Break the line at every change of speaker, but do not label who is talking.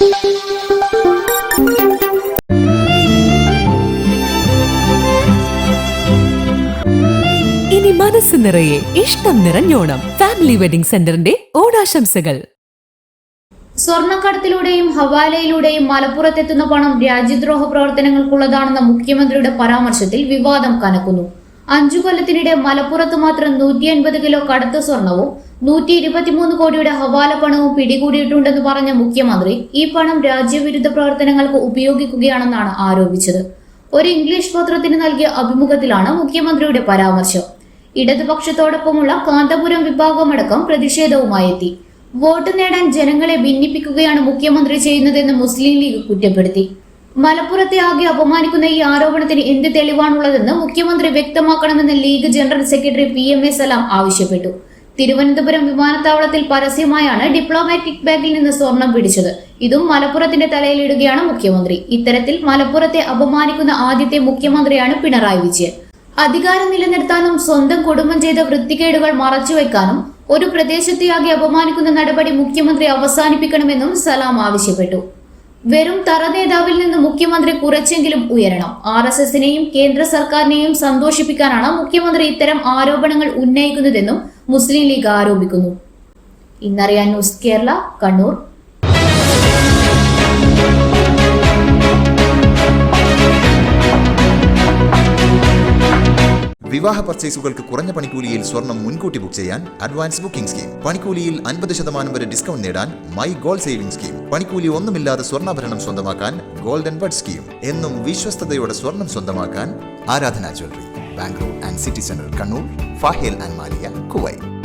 ഇനി മനസ്സ് നിറയെ ഇഷ്ടം നിറഞ്ഞോണം. ഫാമിലി വെഡിംഗ് സെന്ററിന്റെ ഓണാശംസകൾ.
സ്വർണക്കടത്തിലൂടെയും ഹവാലയിലൂടെയും മലപ്പുറത്തെത്തുന്ന പണം രാജ്യദ്രോഹ പ്രവർത്തനങ്ങൾക്കുള്ളതാണെന്ന മുഖ്യമന്ത്രിയുടെ പരാമർശത്തിൽ വിവാദം കനക്കുന്നു. അഞ്ചു കൊല്ലത്തിനിടെ മലപ്പുറത്ത് മാത്രം നൂറ്റി അൻപത് കിലോ കടത്ത് സ്വർണവും നൂറ്റി ഇരുപത്തിമൂന്ന് കോടിയുടെ ഹവാല പണവും പിടികൂടിയിട്ടുണ്ടെന്ന് പറഞ്ഞ മുഖ്യമന്ത്രി ഈ പണം രാജ്യവിരുദ്ധ പ്രവർത്തനങ്ങൾക്ക് ഉപയോഗിക്കുകയാണെന്നാണ് ആരോപിച്ചത്. ഒരു ഇംഗ്ലീഷ് പത്രത്തിന് നൽകിയ അഭിമുഖത്തിലാണ് മുഖ്യമന്ത്രിയുടെ പരാമർശം. ഇടതുപക്ഷത്തോടൊപ്പമുള്ള കാന്തപുരം വിഭാഗമടക്കം പ്രതിഷേധവുമായി എത്തി വോട്ട് നേടാൻ ജനങ്ങളെ ഭിന്നിപ്പിക്കുകയാണ് മുഖ്യമന്ത്രി ചെയ്യുന്നതെന്ന് മുസ്ലിം ലീഗ് കുറ്റപ്പെടുത്തി. മലപ്പുറത്തെ ആകെ അപമാനിക്കുന്ന ഈ ആരോപണത്തിന് എന്ത് തെളിവാണുള്ളതെന്ന് മുഖ്യമന്ത്രി വ്യക്തമാക്കണമെന്ന് League general secretary P M A Salam ആവശ്യപ്പെട്ടു. തിരുവനന്തപുരം വിമാനത്താവളത്തിൽ പരസ്യമായാണ് ഡിപ്ലോമാറ്റിക് ബാഗിൽ നിന്ന് സ്വർണം പിടിച്ചത്. ഇതും മലപ്പുറത്തിന്റെ തലയിലിടുകയാണ് മുഖ്യമന്ത്രി. ഇത്തരത്തിൽ മലപ്പുറത്തെ അപമാനിക്കുന്ന ആദ്യത്തെ മുഖ്യമന്ത്രിയാണ് പിണറായി വിജയൻ. അധികാരം നിലനിർത്താനും സ്വന്തം കുടുംബം ചെയ്ത വൃത്തികേടുകൾ മറച്ചുവെക്കാനും ഒരു പ്രദേശത്തെയാകെ അപമാനിക്കുന്ന നടപടി മുഖ്യമന്ത്രി അവസാനിപ്പിക്കണമെന്നും സലാം ആവശ്യപ്പെട്ടു. വെറും തറ നേതാവിൽ നിന്ന് മുഖ്യമന്ത്രി കുറച്ചെങ്കിലും ഉയരണം. ആർ എസ് എസിനെയും കേന്ദ്ര സർക്കാരിനെയും സന്തോഷിപ്പിക്കാനാണ് മുഖ്യമന്ത്രി ഇത്തരം ആരോപണങ്ങൾ ഉന്നയിക്കുന്നതെന്നും മുസ്ലിം ലീഗ് ആരോപിക്കുന്നു. ഇന്നറിയാൻ ന്യൂസ് കേരള കണ്ണൂർ.
വിവാഹ പർച്ചേസുകൾക്ക് കുറഞ്ഞ പണിക്കൂലിയിൽ സ്വർണം മുൻകൂട്ടി ബുക്ക് ചെയ്യാൻ അഡ്വാൻസ് ബുക്കിംഗ് സ്കീം പണിക്കൂലിയിൽ അൻപത് ശതമാനം വരെ ഡിസ്കൗണ്ട് നേടാൻ മൈ ഗോൾഡ് സേവിംഗ് സ്കീം പണിക്കൂലി ഒന്നുമില്ലാതെ സ്വർണാഭരണം സ്വന്തമാക്കാൻ ഗോൾഡൻ ബഡ് സ്കീം എന്നും വിശ്വസ്തയോടെ സ്വർണം സ്വന്തമാക്കാൻ Aradhana jewellery Bangalore and city centre Kannur Fahaheel and Maliya Kuwait